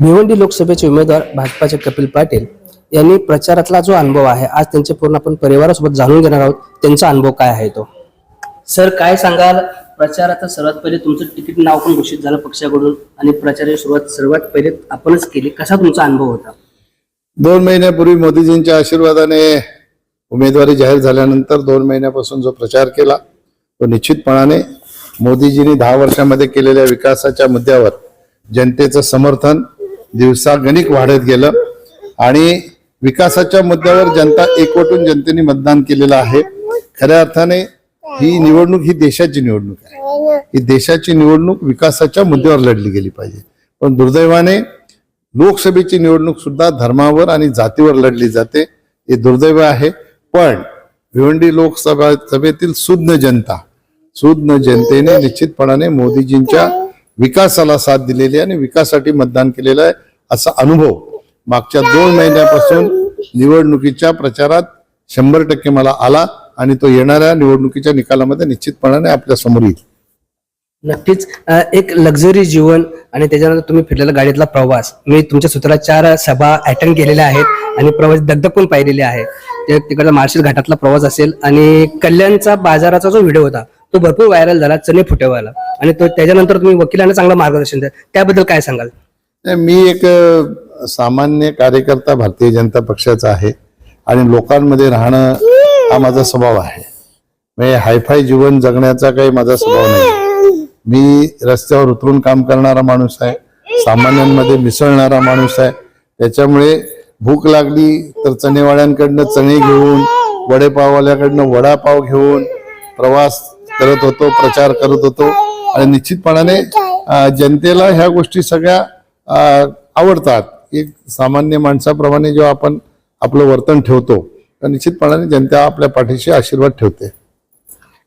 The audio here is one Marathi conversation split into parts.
भिवंडी लोकसभेचे उमेदवार भाजपाचे कपिल पाटील यांनी प्रचारातला जो अनुभव आहे आज त्यांचे पूर्ण आपण परिवारासोबत जाणून घेणार आहोत. त्यांचा अनुभव काय आहे तो? सर काय सांगाल? प्रचारात सर्वात पहिले तुमचं तिकीट नाव पण घोषित झालं पक्षाकडून आणि प्रचाराची सुरुवात सर्वात पहिले आपणच केली. कसा तुमचा अनुभव होता? दोन महिन्यापूर्वी मोदीजींच्या आशीर्वादाने उमेदवारी जाहीर झाल्यानंतर दोन महिन्यापासून जो प्रचार केला तो निश्चितपणाने मोदीजींनी दहा वर्षामध्ये केलेल्या विकासाच्या मुद्द्यावर जनतेचं समर्थन दिवसागणिक वाढत गेलं. आणि विकासाच्या मुद्द्यावर जनता एकवटून जनतेने मतदान केलेलं आहे. खऱ्या अर्थाने ही निवडणूक ही देशाची निवडणूक आहे. ही देशाची निवडणूक विकासाच्या मुद्द्यावर लढली गेली पाहिजे. पण दुर्दैवाने लोकसभेची निवडणूक सुद्धा धर्मावर आणि जातीवर लढली जाते. हे दुर्दैव आहे. पण भिवंडी लोकसभा सभेतील सुज्ञ जनता सुज्ञ जनतेने निश्चितपणाने मोदीजींच्या विकासाला साथ दिलेली आहे आणि विकासासाठी मतदान केलेलं आहे असा अनुभव मागच्या दोन महिन्यापासून निवडणुकीच्या प्रचारात शंभर टक्के मला आला आणि तो येणाऱ्या निवडणुकीच्या निकालामध्ये निश्चितपणाने आपल्यासमोर येईल. नक्कीच. एक लक्झरी जीवन आणि त्याच्यानंतर तुम्ही फिरलेला गाडीतला प्रवास. मी तुमच्या सूत्रात चार सभा अटेंड केलेल्या आहेत आणि प्रवास दगदग पण पाहिलेले आहे ते तिकडचा माळशेज घाटातला प्रवास असेल आणि कल्याणचा बाजाराचा जो व्हिडिओ होता तो भरपूर व्हायरल झाला चणे फुटेवाला आणि तो त्याच्यानंतर तुम्ही वकिलांना चांगलं मार्गदर्शन द्या त्याबद्दल काय सांगाल? मी एक सामान्य कार्यकर्ता भारतीय जनता पक्षाचा आहे. आणि लोकांमध्ये राहणं हा माझा स्वभाव आहे. हायफाय जीवन जगण्याचा काही माझा स्वभाव नाही. मी रस्त्यावर उतरून काम करणारा माणूस आहे. सामान्यांमध्ये मिसळणारा माणूस आहे. त्याच्यामुळे भूक लागली तर चणेवाड्यांकडनं चणे घेऊन वडेपाववाल्याकडनं वडापाव घेऊन प्रवास करत होतो प्रचार करत होतो. आणि निश्चितपणाने जनतेला ह्या गोष्टी सगळ्या आवडतात. एक सामान्य माणसाप्रमाणे जेव्हा आपण आपलं वर्तन ठेवतो तर निश्चितपणाने जनता आपल्या पाठीशी आशीर्वाद ठेवते.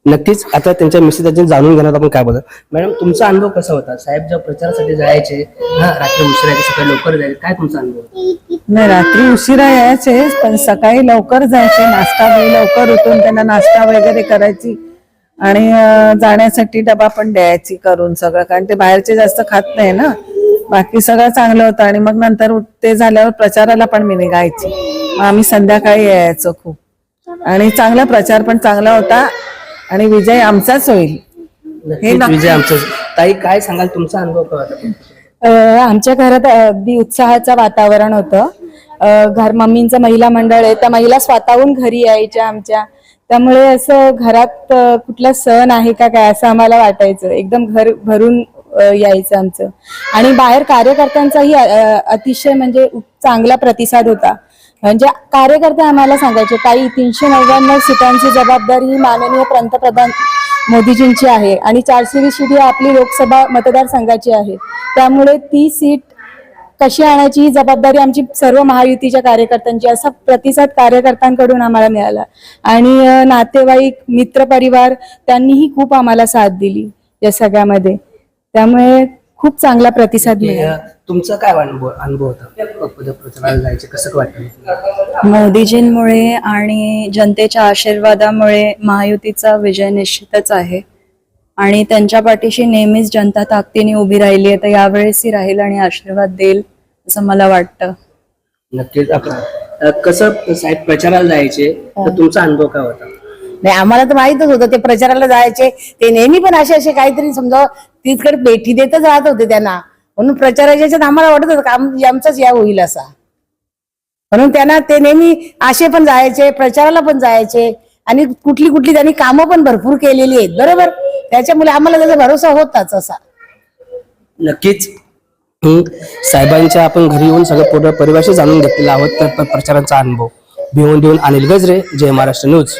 नक्कीच. आता त्यांच्या मेसेज जाणून घेणार आपण काय बोलत मॅडम तुमचा अनुभव कसा होता? साहेब जेव्हा प्रचारासाठी जायचे हा रात्री उशिरा यायचे, सकाळी लवकर जायचे काय तुमचा अनुभव? नाही रात्री उशिरा यायचे पण सकाळी लवकर जायचे नाश्ता लवकर उठून त्यांना नाश्ता वगैरे करायची. आणि जाण्यासाठी डबा पण द्यायची करून सगळं कारण ते बाहेरचे जास्त खात नाही ना. बाकी सगळं चांगलं होतं आणि मग नंतर ते झाल्यावर प्रचाराला पण मी निघायची. आम्ही संध्याकाळी यायचो खूप. आणि चांगला प्रचार पण चांगला होता आणि विजय आमचाच होईल. नक्कीच विजय आमचं ताई काय सांगाल तुमचा अनुभव आमच्या घरात अगदी उत्साहाचं वातावरण होतं. घर मम्मींचं महिला मंडळ आहे त्या महिला स्वतःहून घरी यायच्या आमच्या. त्यामुळे असं घरात कुठला सण आहे का काय असं आम्हाला वाटायचं. एकदम घर भरून यायचं आमचं. आणि बाहेर कार्यकर्त्यांचाही अतिशय म्हणजे चांगला प्रतिसाद होता. म्हणजे कार्यकर्ते आम्हाला सांगायचे ताई तीनशे नव्याण्णव सीटांची जबाबदारी ही माननीय पंतप्रधान मोदीजींची आहे आणि चारशे वीस सीट ही आपली लोकसभा मतदारसंघाची आहे. त्यामुळे ती सीट कशी आणायची ही जबाबदारी आमची सर्व महायुतीच्या कार्यकर्त्यांची असा प्रतिसाद कार्यकर्त्यांकडून आम्हाला मिळाला. आणि नातेवाईक मित्रपरिवार त्यांनीही खूप आम्हाला साथ दिली या सगळ्यामध्ये. त्यामुळे खूप चांगला प्रतिसाद मिळाला. तुमचा काय अनुभव अनुभव होता? पद प्रचाराला जायचे कसं वाटतं मोदीजींमुळे आणि जनतेच्या आशीर्वादामुळे महायुतीचा विजय निश्चितच आहे. आणि त्यांच्या पाठीशी नेहमीच जनता ताकदीने उभी राहिली आहे तर यावेळेसही राहील आणि आशीर्वाद देईल असं मला वाटतं. नक्कीच. आपण कसं साहेब प्रचाराला जायचे? तर तुमचा अनुभव काय होता? नाही आम्हाला तर माहितच होतं ते प्रचाराला जायचे. ते नेहमी पण असे असे काहीतरी समजा तिकडे भेटी देतच राहत होते त्यांना. म्हणून प्रचाराच्या आम्हाला वाटत होतं का आम- आमचाच या होईल असा. म्हणून त्यांना ते नेहमी असे पण जायचे प्रचाराला पण जायचे. आणि कुठली कुठली त्यांनी कामं पण भरपूर केलेली आहेत बरोबर? त्याच्यामुळे आम्हाला त्याचा भरोसा होताच असा. नक्कीच. साहेबांच्या आपण घरी येऊन सगळं पूर्ण परिभाषा जाणून घेतलेला आहोत तर प्रचारांचा अनुभव. भिवून देऊन अनिल गजरे जय महाराष्ट्र न्यूज.